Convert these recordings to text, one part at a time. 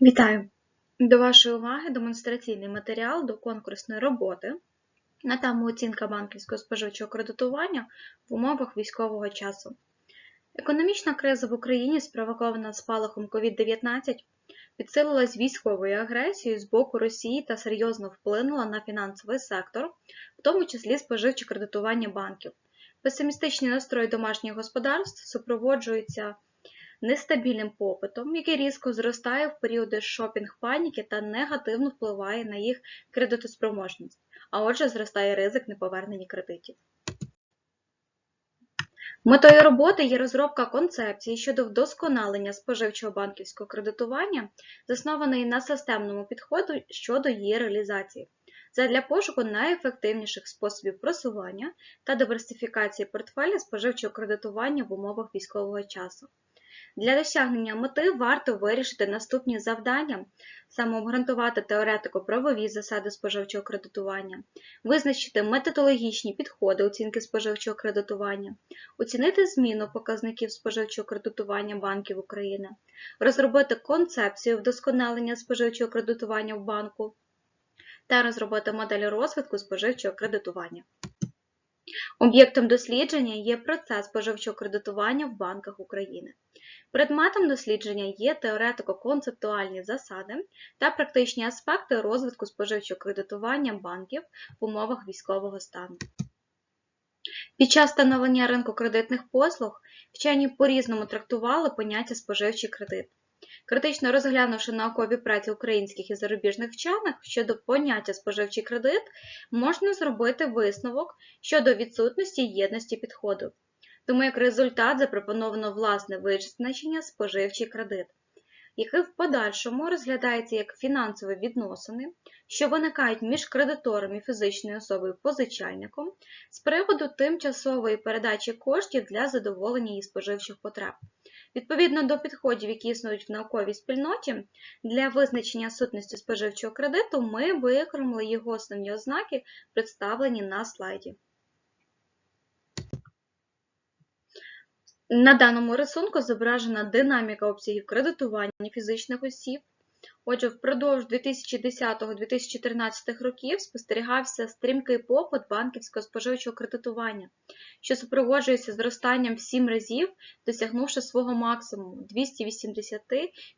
Вітаю! До вашої уваги демонстраційний матеріал до конкурсної роботи на тему оцінка банківського споживчого кредитування в умовах військового часу. Економічна криза в Україні, спровокована спалахом COVID-19, підсилилась військовою агресією з боку Росії та серйозно вплинула на фінансовий сектор, в тому числі споживче кредитування банків. Песимістичний настрой домашніх господарств супроводжується нестабільним попитом, який різко зростає в періоди шопінг-паніки та негативно впливає на їх кредитоспроможність, а отже, зростає ризик неповернення кредитів. Метою роботи є розробка концепції щодо вдосконалення споживчого банківського кредитування, заснованої на системному підходу щодо її реалізації, задля пошуку найефективніших способів просування та диверсифікації портфеля споживчого кредитування в умовах військового часу. Для досягнення мети варто вирішити наступні завдання: самообґрунтувати теоретико-правові засади споживчого кредитування, визначити методологічні підходи оцінки споживчого кредитування, оцінити зміну показників споживчого кредитування банків України, розробити концепцію вдосконалення споживчого кредитування в банку та розробити модель розвитку споживчого кредитування. Об'єктом дослідження є процес споживчого кредитування в банках України. Предметом дослідження є теоретико-концептуальні засади та практичні аспекти розвитку споживчого кредитування банків в умовах військового стану. Під час становлення ринку кредитних послуг вчені по-різному трактували поняття споживчий кредит. Критично розглянувши наукові праці українських і зарубіжних вчених щодо поняття споживчий кредит, можна зробити висновок щодо відсутності єдності підходу. Тому як результат запропоновано власне визначення споживчий кредит, який в подальшому розглядається як фінансові відносини, що виникають між кредитором і фізичною особою позичальником з приводу тимчасової передачі коштів для задоволення її споживчих потреб. Відповідно до підходів, які існують в науковій спільноті, для визначення сутності споживчого кредиту ми викремили його основні ознаки, представлені на слайді. На даному рисунку зображена динаміка обсягів кредитування фізичних осіб. Отже, впродовж 2010-2013 років спостерігався стрімкий попит банківського споживчого кредитування, що супроводжується зростанням в 7 разів, досягнувши свого максимуму 280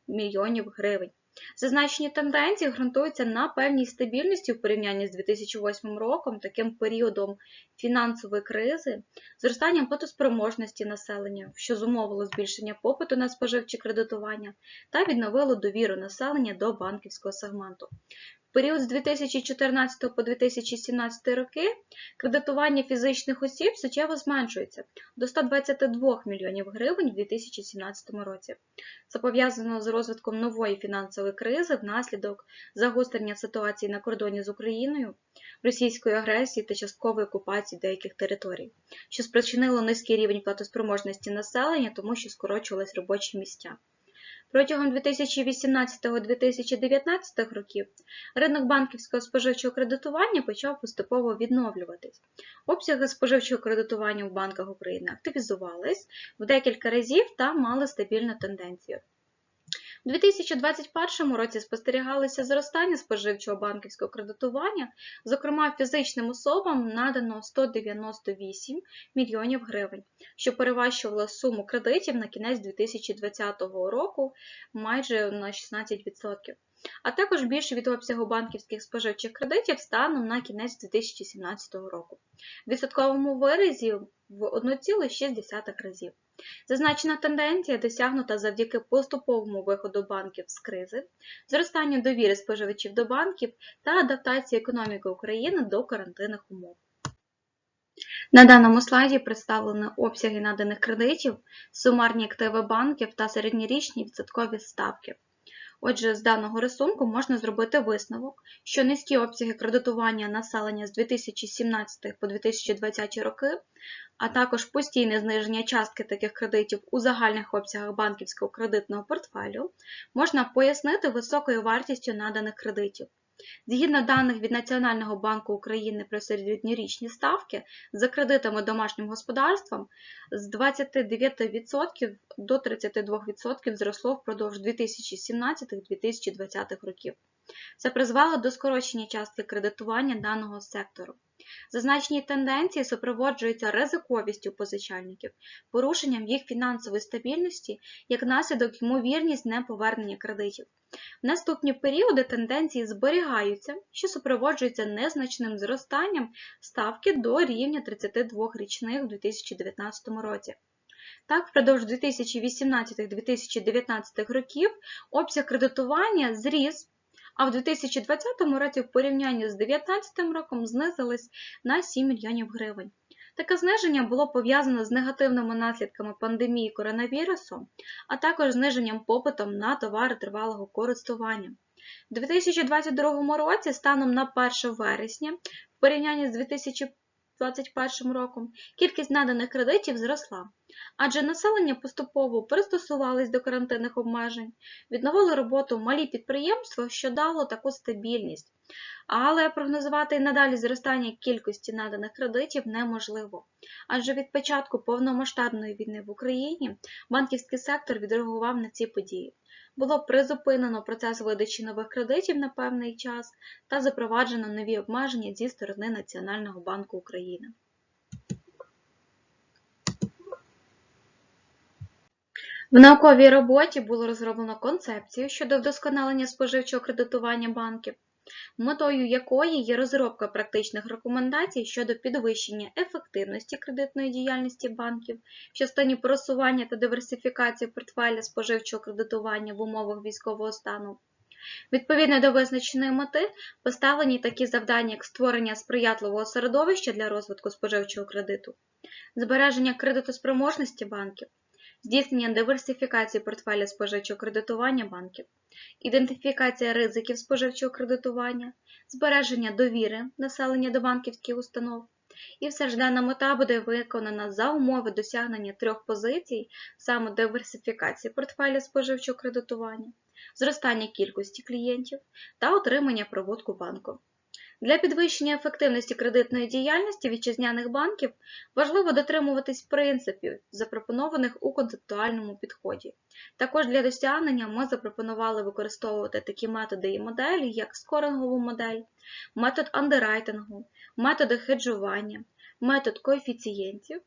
мільйонів гривень. Зазначені тенденції ґрунтуються на певній стабільності в порівнянні з 2008 роком, таким періодом фінансової кризи, зростанням платоспроможності населення, що зумовило збільшення попиту на споживче кредитування та відновило довіру населення до банківського сегменту. Період з 2014 по 2017 роки кредитування фізичних осіб суттєво зменшується до 122 мільйонів гривень в 2017 році. Це пов'язано з розвитком нової фінансової кризи внаслідок загострення ситуації на кордоні з Україною, російської агресії та часткової окупації деяких територій, що спричинило низький рівень платоспроможності населення, тому що скорочувались робочі місця. Протягом 2018-2019 років ринок банківського споживчого кредитування почав поступово відновлюватись. Обсяги споживчого кредитування в банках України активізувались в декілька разів та мали стабільну тенденцію. У 2021 році спостерігалося зростання споживчого банківського кредитування, зокрема фізичним особам надано 198 мільйонів гривень, що перевищувало суму кредитів на кінець 2020 року майже на 16%, а також більше від обсягу банківських споживчих кредитів станом на кінець 2017 року. В відсотковому виразі в 1,6 разів. Зазначена тенденція досягнута завдяки поступовому виходу банків з кризи, зростанню довіри споживачів до банків та адаптації економіки України до карантинних умов. На даному слайді представлені обсяги наданих кредитів, сумарні активи банків та середньорічні відсоткові ставки. Отже, з даного рисунку можна зробити висновок, що низькі обсяги кредитування населення з 2017 по 2020 роки, а також постійне зниження частки таких кредитів у загальних обсягах банківського кредитного портфелю можна пояснити високою вартістю наданих кредитів. Згідно даних від Національного банку України про середньорічні ставки за кредитами домашнім господарствам з 29% до 32% зросло впродовж 2017-2020 років. Це призвело до скорочення частки кредитування даного сектору. Зазначені тенденції супроводжуються ризиковістю позичальників, порушенням їх фінансової стабільності, як наслідок ймовірність неповернення кредитів. В наступні періоди тенденції зберігаються, що супроводжуються незначним зростанням ставки до рівня 32 річних у 2019 році. Так, впродовж 2018-2019 років обсяг кредитування зріс, а в 2020 році в порівнянні з 2019 роком знизились на 7 мільйонів гривень. Таке зниження було пов'язано з негативними наслідками пандемії коронавірусу, а також зниженням попитом на товари тривалого користування. У 2022 році, станом на 1 вересня, в порівнянні з 2021 роком, кількість наданих кредитів зросла, адже населення поступово пристосувалось до карантинних обмежень, відновили роботу малі підприємства, що дало таку стабільність. Але прогнозувати надалі зростання кількості наданих кредитів неможливо, адже від початку повномасштабної війни в Україні банківський сектор відреагував на ці події. Було призупинено процес видачі нових кредитів на певний час та запроваджено нові обмеження зі сторони Національного банку України. В науковій роботі було розроблено концепцію щодо вдосконалення споживчого кредитування банків, метою якої є розробка практичних рекомендацій щодо підвищення ефективності кредитної діяльності банків в частині просування та диверсифікації портфеля споживчого кредитування в умовах військового стану. Відповідно до визначеної мети поставлені такі завдання, як створення сприятливого середовища для розвитку споживчого кредиту, збереження кредитоспроможності банків, здійснення диверсифікації портфеля споживчого кредитування банків, ідентифікація ризиків споживчого кредитування, збереження довіри населення до банківських установ. І все ж дана мета буде виконана за умови досягнення трьох позицій, саме диверсифікації портфеля споживчого кредитування, зростання кількості клієнтів та отримання прибутку банку. Для підвищення ефективності кредитної діяльності вітчизняних банків важливо дотримуватись принципів, запропонованих у концептуальному підході. Також для досягнення ми запропонували використовувати такі методи і моделі, як скорингову модель, метод андеррайтингу, методи хеджування, метод коефіцієнтів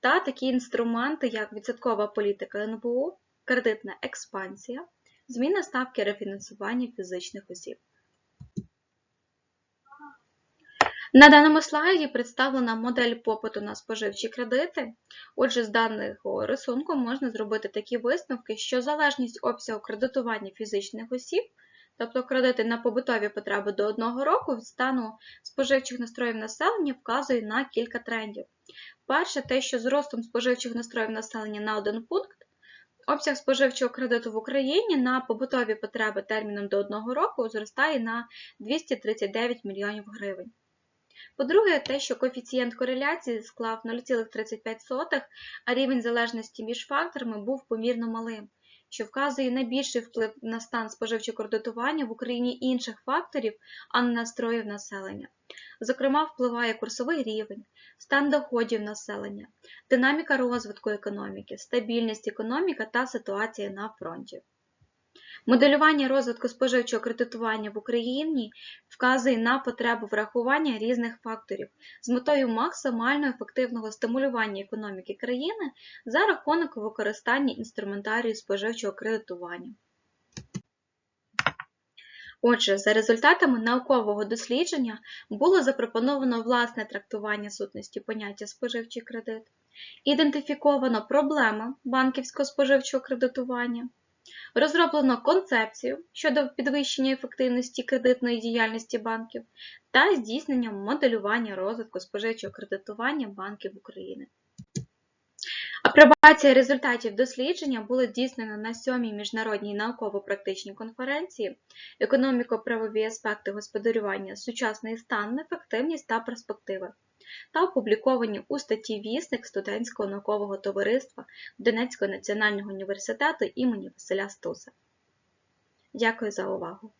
та такі інструменти, як відсоткова політика НБУ, кредитна експансія, зміна ставки рефінансування фізичних осіб. На даному слайді представлена модель попиту на споживчі кредити. Отже, з даного рисунку можна зробити такі висновки, що залежність обсягу кредитування фізичних осіб, тобто кредити на побутові потреби до одного року від стану споживчих настроїв населення вказує на кілька трендів. Перше, те, що з ростом споживчих настроїв населення на один пункт, обсяг споживчого кредиту в Україні на побутові потреби терміном до одного року зростає на 239 мільйонів гривень. По-друге, те, що коефіцієнт кореляції склав 0,35, а рівень залежності між факторами був помірно малим, що вказує найбільший вплив на стан споживчого кредитування в Україні інших факторів, а не настроїв населення. Зокрема, впливає курсовий рівень, стан доходів населення, динаміка розвитку економіки, стабільність економіки та ситуація на фронті. Моделювання розвитку споживчого кредитування в Україні вказує на потребу врахування різних факторів з метою максимально ефективного стимулювання економіки країни за рахунок використання інструментарію споживчого кредитування. Отже, за результатами наукового дослідження було запропоновано власне трактування сутності поняття споживчий кредит, ідентифіковано проблеми банківського споживчого кредитування. Розроблено концепцію щодо підвищення ефективності кредитної діяльності банків та здійснення моделювання розвитку споживчого кредитування банків України. Апробація результатів дослідження була здійснена на сьомій міжнародній науково-практичній конференції Економіко-правові аспекти господарювання, сучасний стан, ефективність та перспективи та опубліковані у статті Вісник студентського наукового товариства Донецького національного університету імені Василя Стуса. Дякую за увагу!